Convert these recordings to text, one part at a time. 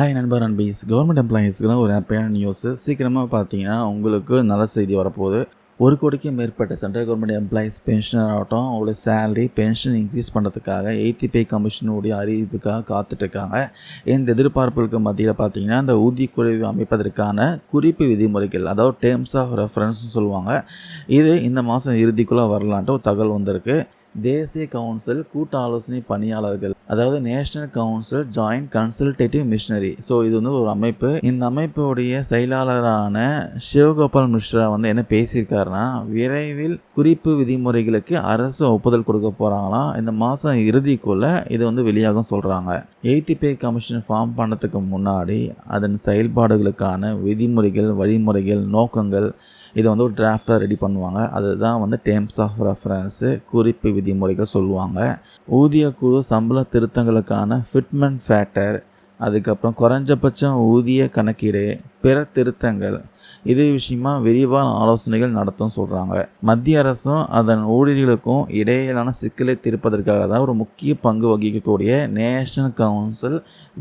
Hi நண்பர் நண்பீஸ் government எம்ப்ளாயீஸ்க்கு தான் ஒரு ஹாப்பியான நியூஸ் சீக்கிரமாக பார்த்தீங்கன்னா உங்களுக்கு நல்ல செய்தி வரப்போகுது. ஒரு கோடிக்கும் மேற்பட்ட சென்ட்ரல் கவர்மெண்ட் எம்ப்ளாயீஸ் பென்ஷனர் ஆகட்டும் அவங்களோட சேலரி பென்ஷன் இன்க்ரீஸ் பண்ணுறதுக்காக எய்த்தி பே கமிஷனுடைய அறிவிப்புக்காக காத்துட்ருக்காங்க. இந்த எதிர்பார்ப்புகளுக்கு மத்தியில் பார்த்தீங்கன்னா இந்த ஊதிய குறைவு அமைப்பதற்கான குறிப்பு விதிமுறைகள் அதாவது டேர்ம்ஸ் ஆஃப் ரெஃபரன்ஸ்னு சொல்லுவாங்க. இது இந்த மாதம் இறுதிக்குள்ளே வரலான்ட்டு ஒரு தகவல் வந்திருக்கு. தேசிய கவுன்சில் கூட்ட ஆலோசனை பணியாளர்கள் அதாவது national council joint consultative machinery. So இது வந்து ஒரு அமைப்பு. இந்த அமைப்புடைய செயலாளரான சிவகோபால் மிஸ்ரா வந்து என்ன பேசியிருக்காருன்னா விரைவில் குறிப்பு விதிமுறைகளுக்கு அரசு ஒப்புதல் கொடுக்க போகிறாங்களாம் இந்த மாதம் இறுதிக்குள்ளே இது வந்து வெளியாகும் சொல்கிறாங்க எய்த்தி பே கமிஷன் ஃபார்ம் பண்ணதுக்கு முன்னாடி அதன் செயல்பாடுகளுக்கான விதிமுறைகள் வழிமுறைகள் நோக்கங்கள் இதை வந்து ஒரு டிராஃப்டாக ரெடி பண்ணுவாங்க. அதுதான் வந்து டேர்ம்ஸ் ஆஃப் ரெஃபரன்ஸு குறிப்பு விதிமுறைகள் சொல்லுவாங்க. ஊதிய குழு சம்பள திருத்தங்களுக்கான ஃபிட்மெண்ட் ஃபேக்டர் அதுக்கப்புறம் குறைஞ்சபட்சம் ஊதிய கணக்கீடு பிற திருத்தங்கள். இது விஷயமா விரிவான ஆலோசனைகள் நடத்தும் சொல்கிறாங்க மத்திய அரசும் அதன் ஊழியர்களுக்கும் இடையிலான சிக்கலை தீர்ப்பதற்காக தான் ஒரு முக்கிய பங்கு வகிக்கக்கூடிய national council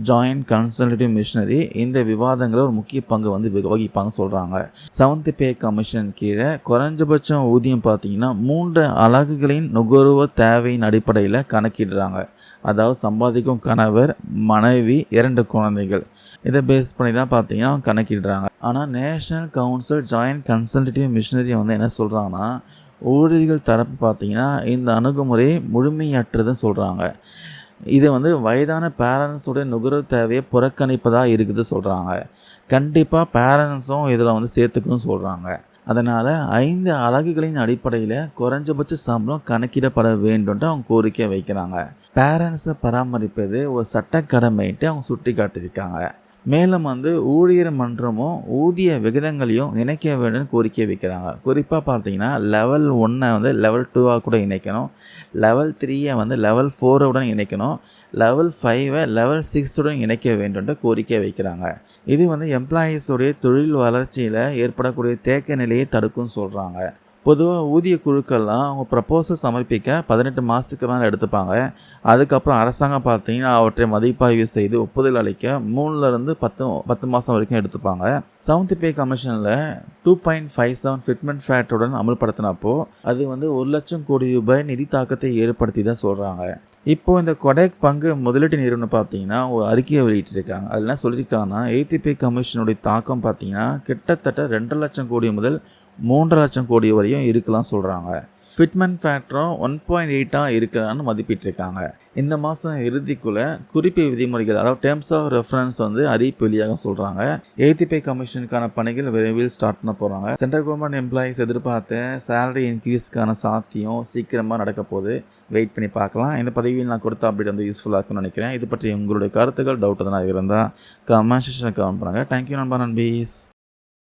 joint consultative machinery இந்த விவாதங்களை ஒரு முக்கிய பங்கு வந்து வகிப்பாங்க சொல்கிறாங்க செவன்த் பே கமிஷன் கீழே குறைஞ்சபட்சம் ஊதியம் பார்த்தீங்கன்னா மூன்று அலகுகளின் நுகர்வு தேவையின் அடிப்படையில் கணக்கிடுறாங்க. அதாவது சம்பாதிக்கும் கணவர் மனைவி இரண்டு குழந்தைகள். இதை பேஸ் பண்ணி தான் பார்த்தீங்கன்னா கணக்கிடுறாங்க. ஆனால் national council joint consultative machinery வந்து என்ன சொல்கிறாங்கன்னா ஊழியர்கள் தரப்பு பார்த்தீங்கன்னா இந்த அணுகுமுறை முழுமையற்றதுன்னு சொல்கிறாங்க இது வந்து வயதான பேரண்ட்ஸோடைய நுகர்வு தேவையை புறக்கணிப்பதாக இருக்குது சொல்கிறாங்க கண்டிப்பாக பேரண்ட்ஸும் இதில் வந்து சேர்த்துக்கணும்னு சொல்கிறாங்க அதனால் ஐந்து அலகுகளின் அடிப்படையில் குறைஞ்சபட்ச சம்பளம் கணக்கிடப்பட வேண்டும்ட்டு அவங்க கோரிக்கை வைக்கிறாங்க. பேரண்ட்ஸை பராமரிப்பது ஒரு சட்ட கடமைட்டு அவங்க சுட்டி காட்டியிருக்காங்க மேலும் வந்து ஊழியர் மன்றமும் ஊதிய விகிதங்களையும் இணைக்க வேண்டும்னு கோரிக்கை வைக்கிறாங்க. குறிப்பாக பார்த்தீங்கன்னா லெவல் ஒன்றை வந்து லெவல் டூவாக கூட இணைக்கணும். லெவல் த்ரீயை வந்து லெவல் ஃபோருடன் இணைக்கணும். லெவல் ஃபைவை லெவல் சிக்ஸுடன் இணைக்க வேண்டும்ட்டு கோரிக்கை வைக்கிறாங்க. இது வந்து எம்ப்ளாயீஸுடைய தொழில் வளர்ச்சியில் ஏற்படக்கூடிய தேக்க நிலையை தடுக்கும்னு சொல்கிறாங்க பொதுவாக ஊதிய குழுக்கள்லாம் அவங்க ப்ரப்போசல் சமர்ப்பிக்க பதினெட்டு மாதத்துக்கு மேலே எடுத்துப்பாங்க. அதுக்கப்புறம் அரசாங்கம் பார்த்தீங்கன்னா அவற்றை மதிப்பாய்வு செய்து ஒப்புதல் அளிக்க மூணுலேருந்து பத்து பத்து மாதம் வரைக்கும் எடுத்துப்பாங்க. Seventh pay கமிஷனில் two point five seven fitment ஃபேட்டுடன் அமல்படுத்தினப்போ அது வந்து ஒரு லட்சம் கோடி ரூபாய் நிதி தாக்கத்தை ஏற்படுத்தி தான் சொல்கிறாங்க இப்போ இந்த கொடைக் பங்கு முதலீட்டு நிறுவனம் பார்த்தீங்கன்னா ஒரு அறிக்கையை வெளியிட்டிருக்காங்க. அதில் என்ன சொல்லியிருக்காங்கன்னா எய்த்தி கமிஷனுடைய தாக்கம் பார்த்தீங்கன்னா கிட்டத்தட்ட ரெண்டு லட்சம் கோடி முதல் மூன்று லட்சம் கோடி வரையும் இருக்கலாம் சொல்கிறாங்க ஃபிட்மெண்ட் ஃபேக்டரும் ஒன் பாயிண்ட் எயிட்டாக இருக்கிறான்னு மதிப்பிட்டிருக்காங்க. இந்த மாதம் இறுதிக்குள்ளே குறிப்பு விதிமுறைகள் அதாவது டேர்ம்ஸ் ஆஃப் ரெஃபரன்ஸ் வந்து அறிவிப்பு வெளியாக சொல்கிறாங்க ஏடிபே கமிஷனுக்கான பணிகள் விரைவில் ஸ்டார்ட் பண்ண போகிறாங்க சென்ட்ரல் கவர்மெண்ட் எம்ப்ளாயீஸ் எதிர்பார்த்த சேலரி இன்க்ரீஸ்க்கான சாத்தியம் சீக்கிரமாக நடக்க போகுது. வெயிட் பண்ணி பார்க்கலாம். இந்த பதவியில் நான் கொடுத்த அப்டேட் வந்து யூஸ்ஃபுல்லாக இருக்கும்னு நினைக்கிறேன். இது பற்றி உங்களுடைய கருத்துக்கள் டவுட் எதனா இருந்தால் கமெண்ட் செக்ஷனில் கமெண்ட் பண்ணுங்கள் தேங்க்யூ நண்பா நண்பீஸ்.